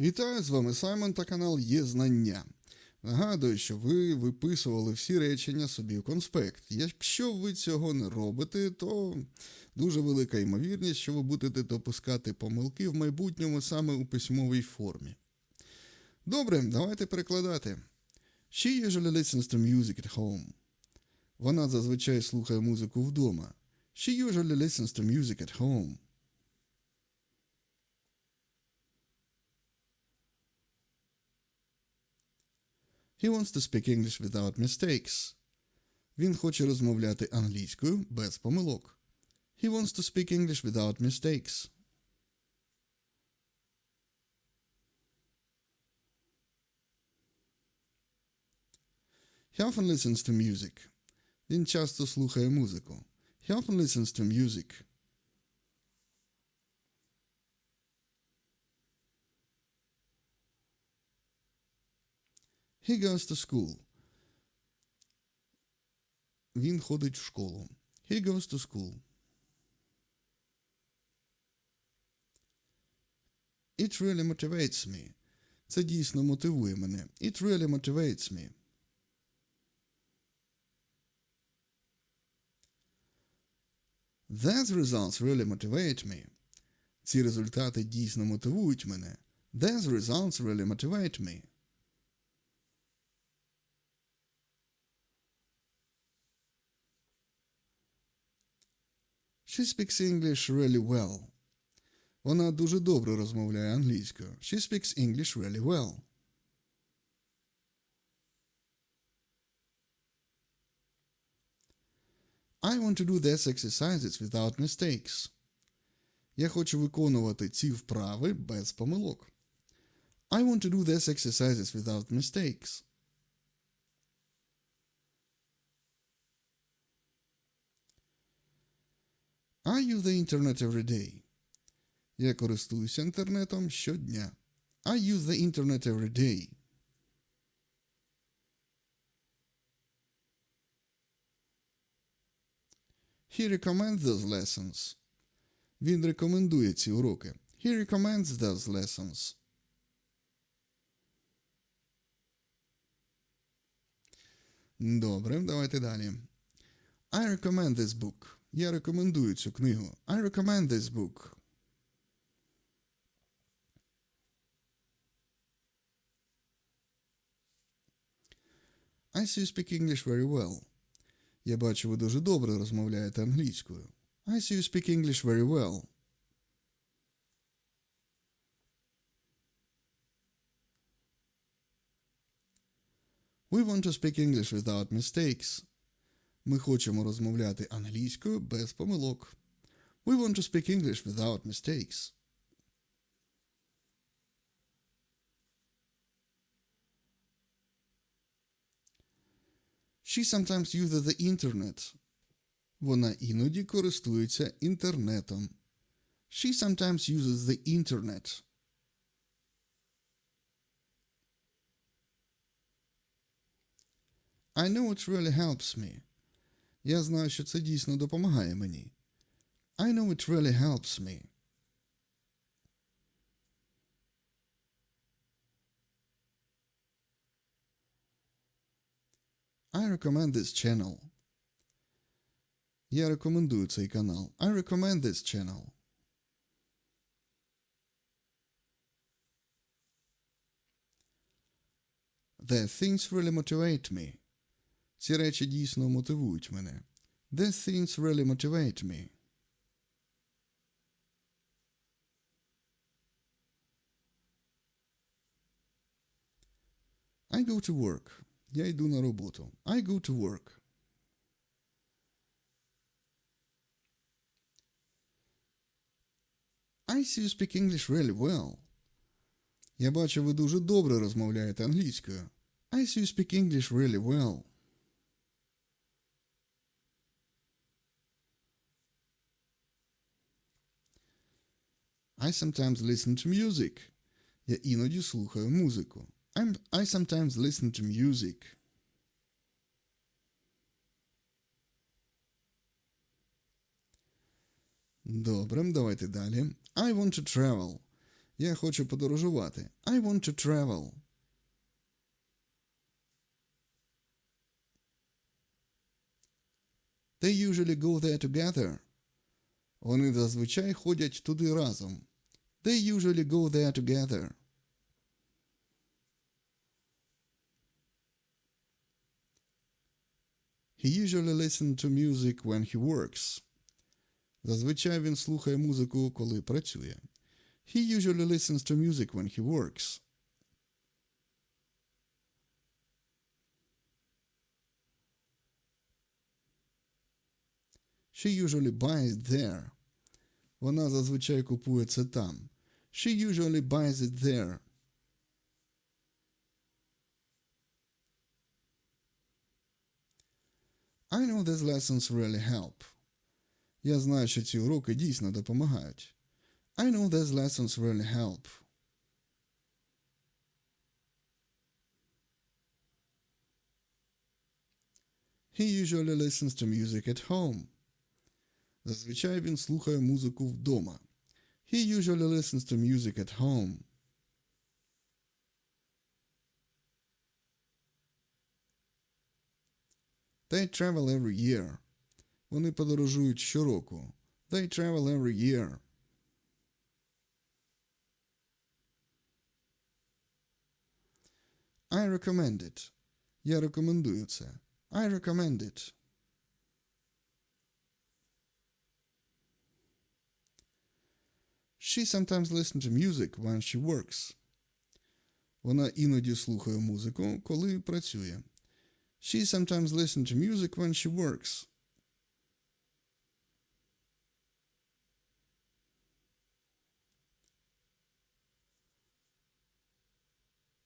Вітаю з вами Саймон та канал Є Знання. Нагадую, що ви виписували всі речення собі в конспект. Якщо ви цього не робите, то дуже велика ймовірність, що ви будете допускати помилки в майбутньому саме у письмовій формі. Добре, давайте перекладати. She usually listens to music at home. Вона зазвичай слухає музику вдома. She usually listens to music at home. He wants to speak English without mistakes. Він хоче розмовляти англійською без помилок. He wants to speak English without mistakes. He often listens to music. Він часто слухає музику. He often listens to music. He goes to school. Він ходить в школу. He goes to school. It really motivates me. Це дійсно мотивує мене. It really motivates me. Those results really motivate me. Ці результати дійсно мотивують мене. Those results really motivate me. She speaks English really well. Вона дуже добре розмовляє англійською. She speaks English really well. I want to do these exercises without mistakes. Я хочу виконувати ці вправи без помилок. I want to do these exercises without mistakes. I use the internet every day. Я користуюся інтернетом щодня. I use the internet every day. He recommends those lessons. Він рекомендує ці уроки. He recommends those lessons. Добре, давайте далі. I recommend this book. Я рекомендую цю книгу. I recommend this book. I see you speak English very well. Я бачу, ви дуже добре розмовляєте англійською. I see you speak English very well. We want to speak English without mistakes. Ми хочемо розмовляти англійською без помилок. We want to speak English without mistakes. She sometimes uses the internet. Вона іноді користується інтернетом. She sometimes uses the internet. I know it really helps me. Я знаю, що це дійсно допомагає мені. I know it really helps me. I recommend this channel. Я рекомендую цей канал. I recommend this channel. The things really motivate me. Ці речі дійсно мотивують мене. These things really motivate me. I go to work. Я йду на роботу. I go to work. I see you speak English really well. Я бачу, ви дуже добре розмовляєте англійською. I see you speak English really well. I sometimes listen to music. Я іноді слухаю музику. I'm, I sometimes listen to music. Добре, давайте далі. I want to travel. Я хочу подорожувати. I want to travel. They usually go there together. Вони зазвичай ходять туди разом. They usually go there together. He usually listens to music when he works. Зазвичай він слухає музику, коли працює. He usually listens to music when he works. She usually buys there. Вона зазвичай купує це там. She usually buys it there. I know these lessons really help. Я знаю, що ці уроки дійсно допомагають. I know these lessons really help. He usually listens to music at home. Зазвичай він слухає музику вдома. He usually listens to music at home. They travel every year. Вони подорожують щороку. They travel every year. I recommend it. Я рекомендую це. I recommend it. She sometimes listens to music when she works. Вона іноді слухає музику, коли працює. She sometimes listens to music when she works.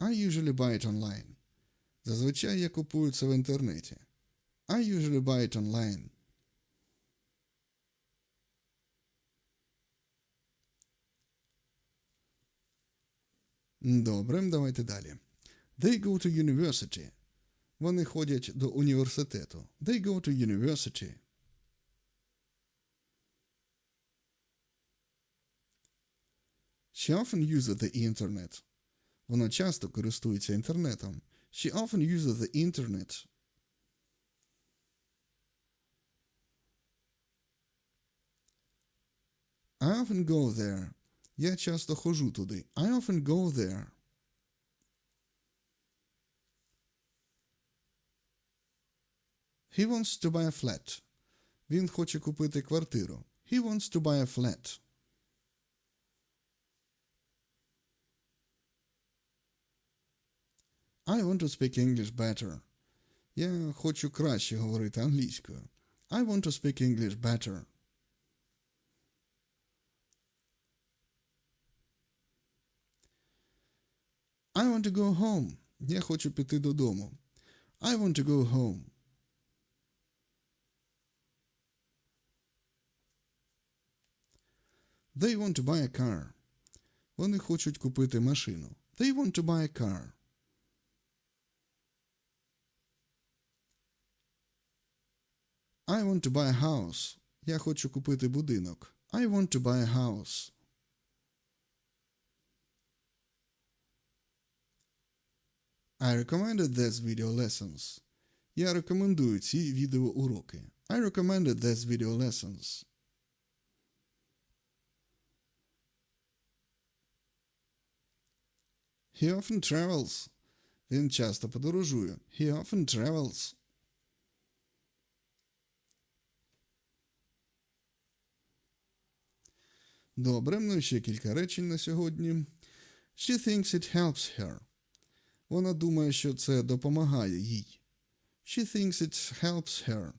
I usually buy it online. Зазвичай я купую це в інтернеті. I usually buy it online. Добре, давайте далі. They go to university. Вони ходять до університету. They go to university. She often uses the internet. Вона часто користується інтернетом. She often uses the internet. I often go there. Я часто ходжу туди. I often go there. He wants to buy a flat. Він хоче купити квартиру. He wants to buy a flat. I want to speak English better. Я хочу краще говорити англійською. I want to speak English better. I want to go home. Я хочу піти додому. I want to go home. They want to buy a car. Вони хочуть купити машину. They want to buy a car. I want to buy a house. Я хочу купити будинок. I want to buy a house. I recommended these video lessons. Я рекомендую ці відеоуроки. I recommended these video lessons. He often travels. Він часто подорожує. He often travels. Добре, ну і ще кілька речень на сьогодні. She thinks it helps her. Вона думає, що це допомагає їй. She thinks it helps her.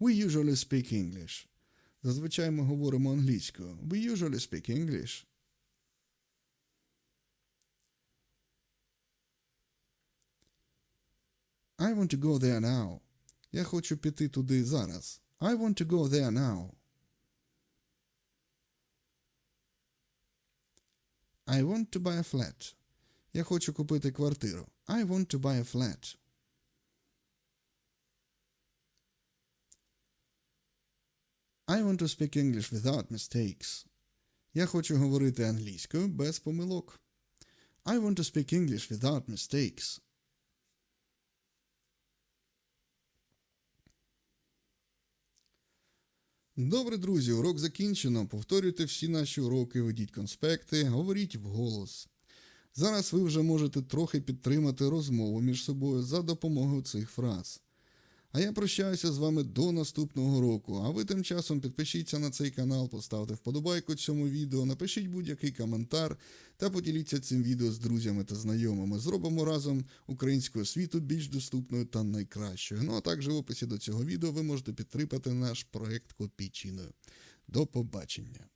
We usually speak English. Зазвичай ми говоримо англійською. We usually speak English. I want to go there now. Я хочу піти туди зараз. I want to go there now. I want to buy a flat. Я хочу купити квартиру. I want to buy a flat. I want to speak English without mistakes. Я хочу говорити англійською без помилок. I want to speak English without mistakes. Добре, друзі, урок закінчено. Повторюйте всі наші уроки, ведіть конспекти, говоріть вголос. Зараз ви вже можете трохи підтримати розмову між собою за допомогою цих фраз. А я прощаюся з вами до наступного року. А ви тим часом підпишіться на цей канал, поставте вподобайку цьому відео, напишіть будь-який коментар та поділіться цим відео з друзями та знайомими. Зробимо разом українську освіту більш доступною та найкращою. Ну а також в описі до цього відео ви можете підтримати наш проект копійчиною. До побачення!